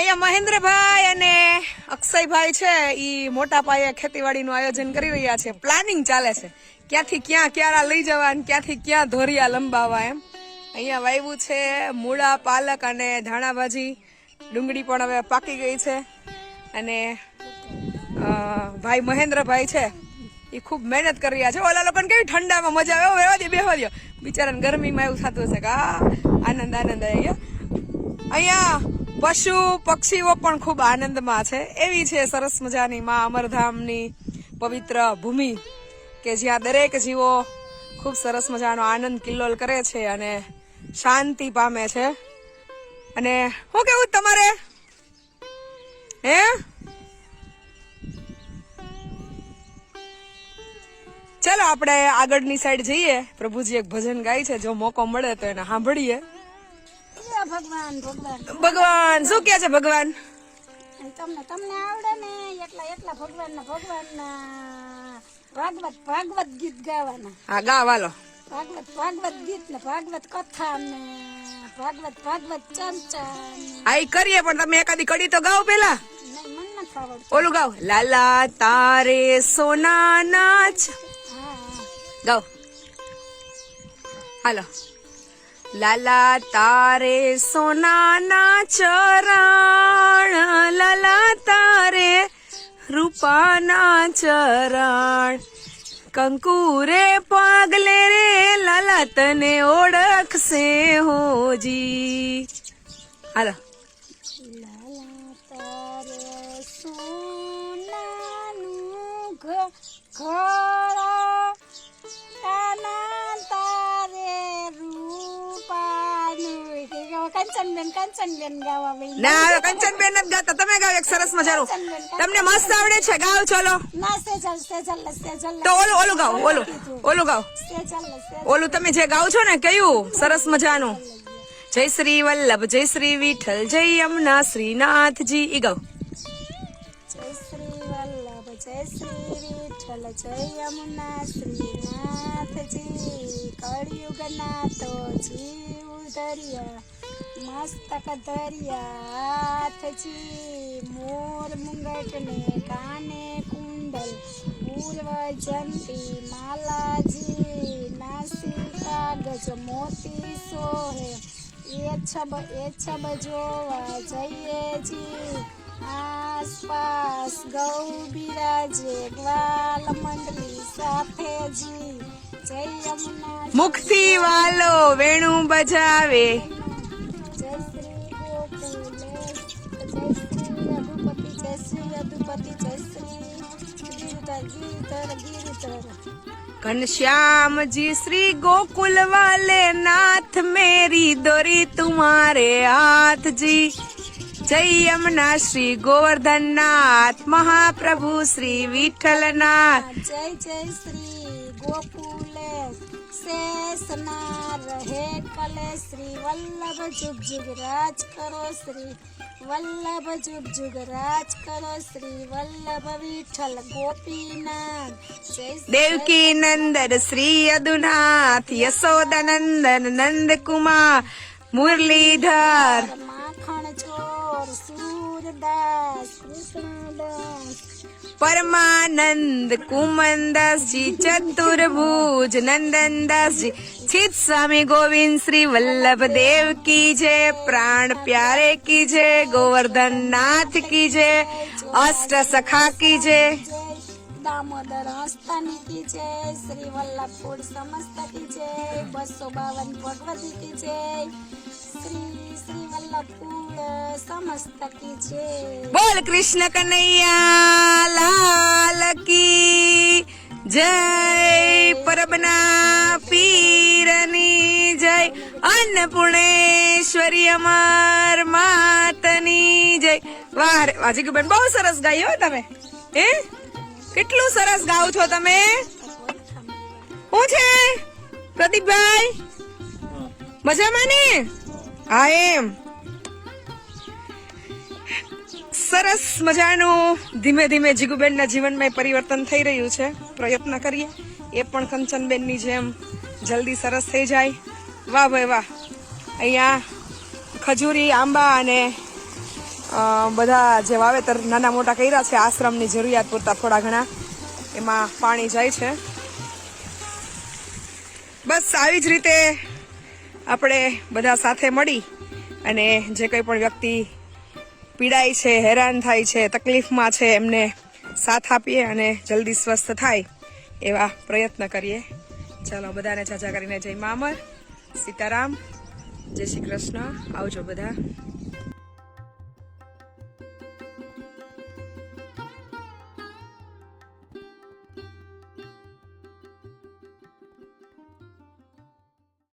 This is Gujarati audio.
અહીંયા મહેન્દ્રભાઈ અને અક્ષયભાઈ છે એ મોટા પાયે ખેતીવાડીનું આયોજન કરી રહ્યા છે. પ્લાનિંગ ચાલે છે. ક્યાંથી ક્યાં ક્યારા લઈ જવા ક્યાંથી ક્યાં ધોરિયા લંબાવા એમ. અહીંયા વાવ્યું છે મૂળા પાલક અને ધાણાભાજી. ડુંગળી પણ હવે પાકી ગઈ છે. અને ભાઈ મહેન્દ્રભાઈ છે એ ખૂબ મહેનત કરી રહ્યા છે. ઓલા લોકોને કેવી ઠંડામાં મજા આવે "ઓ, બેહવા દે બેહવા દો બિચારાને ગરમીમાં એવું થતું હશે કે આ આનંદ આનંદ આવી ગયો અહીંયા પશુ પક્ષીઓ પણ ખૂબ આનંદમાં છે. એવી છે સરસ મજાની મા અમરધામની પવિત્ર ભૂમિ કે જ્યાં દરેક જીવો ખૂબ સરસ મજાનો આનંદ કિલ્લોલ કરે છે અને શાંતિ પામે છે. અને શું કેવું તમારે? હે? ચાલો આપણે આગળની સાઈડ જઈએ. પ્રભુજી એક ભજન ગાય છે. જો મોકો મળે તો એને સાંભળીએ. ભગવાન ભગવાન. ભગવાન શું કે છે ભગવાન? તમને તમને આવડે ને એટલા એટલા ભગવાન ના ભગવાન ના ભાગવત ભાગવત ગીત ગાવાના. હા ગાવાલો ભાગવત ભાગવત ગીત ને ભાગવત કથા ને ભાગવત ભાગવત ચર્ચા આઈ કરીએ પણ તમે એકાદી કડી તો ગાઓ પેલા. ઓલું ગાઓ લાલા તારે સોના નાચ ગાઓ હાલો. લાલા તારે સોનાના ચરણ, લાલા તારે રૂપાના ચરણ. કંકુરે પગલે રે, લાલા તને ઓળખશે હોજી હાલો. લાલા કંચનબેન કંચનબેન ગાવા બેન ના હવે કંચનબેન નથી ગાતા. તમે ગાવ એક સરસ મજાનું. તમને મસ્ત આવડે છે. ગાવ ચલો. ના સેજલ સેજલ સેજલ. તો ઓલું ઓલું ગાવ ઓલું ઓલું ગાવ. સેજલ. ઓલું તમે જે ગાવ છો ને કયું? સરસ મજાનું. જય શ્રી વલ્લભ જય શ્રી વિઠ્ઠલ જય યમુના શ્રીનાથજી. ઈ ગાવ. જય શ્રી વલ્લભ જય શ્રી વિઠ્ઠલ જય યમુના શ્રીનાથજી. કળિયુગના તો જીવ ધર્યા. મસ્તક ધર્યા હાથજી મોર મુંગટને કાને કુંડલ પૂર્વ જંતી માલાજી નાસિકા ગજ મોતી સોહે. એ છબ જોવા જઈએ આસપાસ ગૌ બિરાજે ગ્વાલ મંડળી સાથે જી. જય યમુના મુખથી વાલો વેણુ બજાવે. રઘુપતિ જય શ્રી ગીરધર ગીરધર ગીરધર ઘનશ્યામજી શ્રી ગોકુલ વાલે નાથ મેરી દોરી તુમારે હાથજી જય યમના શ્રી ગોવર્ધનનાથ મહાપ્રભુ શ્રી વિઠ્ઠલનાથ જય જય શ્રી શ્રી ગોકુલે શેષના રહે કલે શ્રી વલ્લભ જુગ જુગ રાજ કરો શ્રી વલ્લભ જુગ જુગ રાજ કરો શ્રી વલ્લભ વિઠ્ઠલ ગોપીનાથ દેવકી નંદન શ્રી યદુનાથ યશોદાનંદન નંદકુમાર મુરલીધર परमानंद कुमन दास जी चतुर्भुज नंदन दास जी छित स्वामी गोविंद श्री वल्लभ देव की जय प्राण प्यारे की जय गोवर्धन नाथ की जय अष्ट सखा की जय। दामोदर हस्तानी की जय श्री वल्लभपुर समस्त की जय बसो बावन भगवती की जय श्री બોલ કૃષ્ણ કનૈયા લાલ કી જય પરબના પીરની જય અન્નપૂર્ણેશ્વરી અમાર માતની જય. વારે વાજીકુબેન બહુ સરસ ગાયો તમે. એ કેટલું સરસ ગાવ છો તમે. શું છે? પ્રદીપભાઈ? મજામાં ને? હા એમ. સરસ મજાનું ધીમે ધીમે જીગુબેનના જીવનમાં પરિવર્તન થઈ રહ્યું છે. પ્રયત્ન કરીએ. એ પણ કંચનબેનની જેમ જલ્દી સરસ થઈ જાય. વાહ ભાઈ વાહ. અહીંયા ખજૂરી, આંબા અને બધા જે વાવેતર નાના મોટા કર્યા છે, આશ્રમની જરૂરિયાત પૂરતા થોડા ઘણા, એમાં પાણી જાય છે. બસ આવી જ રીતે આપણે બધા સાથે મળી અને જે કંઈ પણ વ્યક્તિ પીડાય છે, હેરાન થાય છે, તકલીફમાં છે, એમને સાથ આપીએ અને જલ્દી સ્વસ્થ થાય એવા પ્રયત્ન કરીએ. ચાલો બધાને જાજા કરીને જય મામર. સીતારામ. જય શ્રી કૃષ્ણ. આવજો બધા.